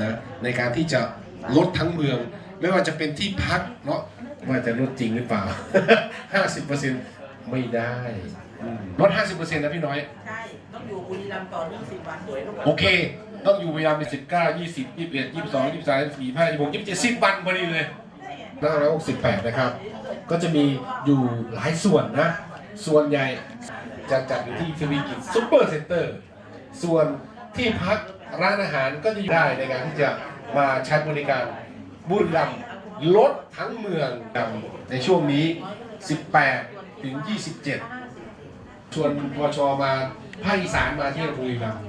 นะในการที่จะลดทั้งเมือง ไม่ว่าจะเป็นที่พักเนาะว่าจะลดจริงหรือเปล่า 50%ไม่ได้อืมลด 50%นะพี่น้อย ใช่ ต้องอยู่บุรีรัมย์ต่อเนื่องสิบวันด้วยโอเค ต้องอยู่เวลาเป็นสิบเก้ายี่สิบยี่สิบเอ็ดยี่สิบสองยี่สิบสามยี่สิบสี่ห้ายี่สิบหกยี่สิบเจ็ดสิบวันพอดีเลยห้าร้อยหกสิบแปดนะครับ ก็จะมีอยู่หลายส่วนนะ ส่วนใหญ่จะจัดอยู่ที่ทวีกิจซุปเปอร์เซ็นเตอร์ ส่วน ที่พักร้านอาหารก็จะได้ในการที่จะมาใช้บริการบุรีรัมย์ลดทั้งเมืองในช่วงนี้ 18 ถึง 27 ชวนพชมาภาคอีสานมาที่บุรีรัมย์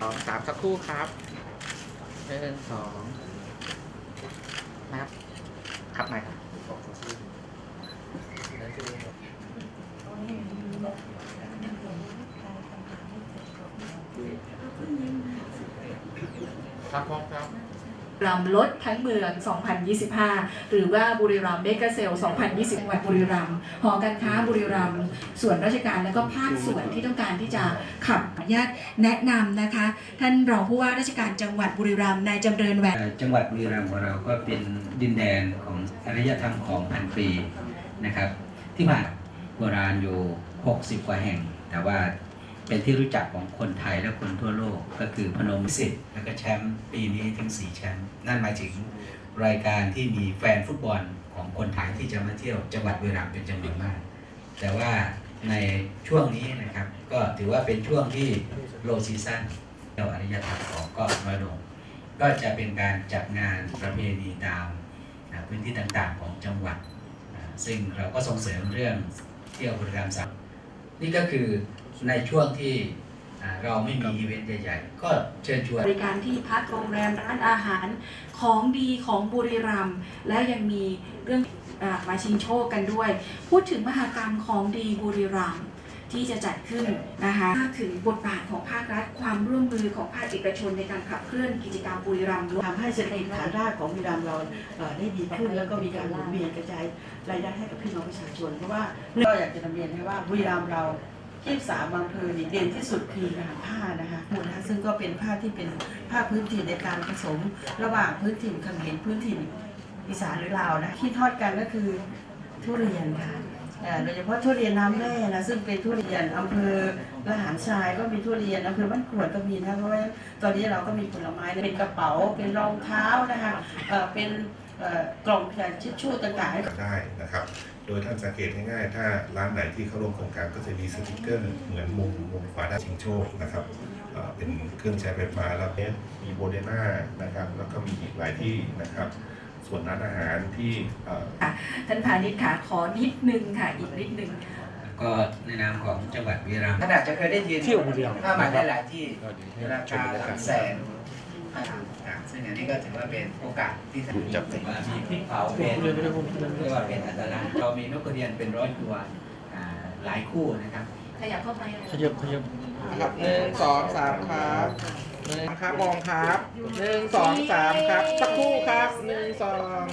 สองสามสักครู่ครับหนึ่งสองนะครับ ครับไหนครับ ครับพร้อมครับบุรีรัมย์ลดทั้งเมือง 2025 หรือว่าบุรีรัมย์เมกะเซล 2020จังหวัดบุรีรัมย์ หอการค้าบุรีรัมย์ ส่วนราชการและก็ภาคส่วนที่ต้องการที่จะขับขออนุญาตแนะนำนะคะ ท่านรองผู้ว่าราชการจังหวัดบุรีรัมย์ นายจำเริญแหวนเอ่อจังหวัดบุรีรัมย์ของเราก็เป็นดินแดนของอารยธรรมของพันปีนะครับ ที่ผ่านโบราณอยู่ 60 กว่าแห่ง แต่ว่า เป็นที่รู้จักของคนไทยและคนทั่วโลก ก็คือพนมสิทธิ์แล้วก็แชมป์ปีนี้ถึง4แชมป์นั่นหมายถึงรายการที่มีแฟนฟุตบอลของคนไทยที่จะมาเที่ยวจังหวัดบุรีรัมย์เป็นจำนวนมาก แต่ว่าในช่วงนี้นะครับ ก็ถือว่าเป็นช่วงที่โลซีซั่นเที่ยวอารยธรรมของเกาะน้อยลงก็จะเป็นการจัดงานประเพณีตามพื้นที่ต่างๆของจังหวัด ซึ่งเราก็ส่งเสริมเรื่องเที่ยวบริการสัมนี่ก็คือ ในช่วงที่อ่าเราไม่มีอีเวนต์ใหญ่ๆ ก็เชิญชวนบริการที่พักโรงแรมร้านอาหารของดีของบุรีรัมย์และยังมีเรื่องอามาชิงโชคกันด้วย พูดถึงมหากรรมของดีบุรีรัมย์ที่จะจัดขึ้นนะคะถึงบทบาทของภาครัฐความร่วมมือของภาคเอกชนในการขับเคลื่อนกิจกรรมบุรีรัมย์ทำให้เศรษฐกิจฐานรากของบุรีรัมย์เราเอ่อได้ดีขึ้นแล้วก็มีการหมุนเวียนกระจายรายได้ให้กับพี่น้องประชาชนเพราะว่าเราอยากจะนำเรียนให้ว่าบุรีรัมย์เรา ที่สามอำเภอนี่เด่นที่สุดคืองานผ้านะคะหมดนะคะซึ่งก็เป็นผ้าที่เป็นผ้าพื้นถิ่นในการผสม ระหว่างพื้นถิ่นเขมรพื้นถิ่นอีสานหรือลาวนะที่ทอดกันก็คือทุเรียนค่ะโดยเฉพาะทุเรียนน้ำแม่นะซึ่งเป็นทุเรียนอำเภอละหารทรายก็มีทุเรียนอำเภอบ้านกรวดก็มีนะเพราะว่าตอนนี้เราก็มีผลไม้เป็นกระเป๋าเป็นรองเท้านะคะเป็น กล่องแผ่นทิชชู่ต่างๆให้ได้นะครับ โดยท่านสังเกตง่ายๆ ถ้าร้านไหนที่เข้าร่วมโครงการก็จะมีสติกเกอร์เหมือนมุมมุมขวาด้านชิงโชคนะครับเอ่อเป็นเครื่องใช้ไฟฟ้าแล้วเนี่ยมีโบเดน่านะครับแล้วก็มีอีกหลายที่นะครับส่วนร้านอาหารที่เอ่อท่านพาณิชย์ค่ะขอนิดนึงค่ะอีกนิดนึงก็ในนามของจังหวัดบุรีรัมย์ท่านอาจจะเคยได้ยินเที่ยวบุรีรัมย์ถ้ามาได้หลายที่ราคาหลักแสน อ่าซึ่งอันนี้ก็ถือว่าเป็นโอกาสที่จะมีว่ามีพริกเผาเป็นเรียกว่าเป็นอัตลักษณ์เรามีนกกระเรียนเป็นร้อยตัวอ่าหลายคู่นะครับขยับเข้าไปเลยขยับขยับครับหนึ่งสองสามครับหนึ่งครับมองครับหนึ่งสองสามครับสักครู่ครับหนึ่งสอง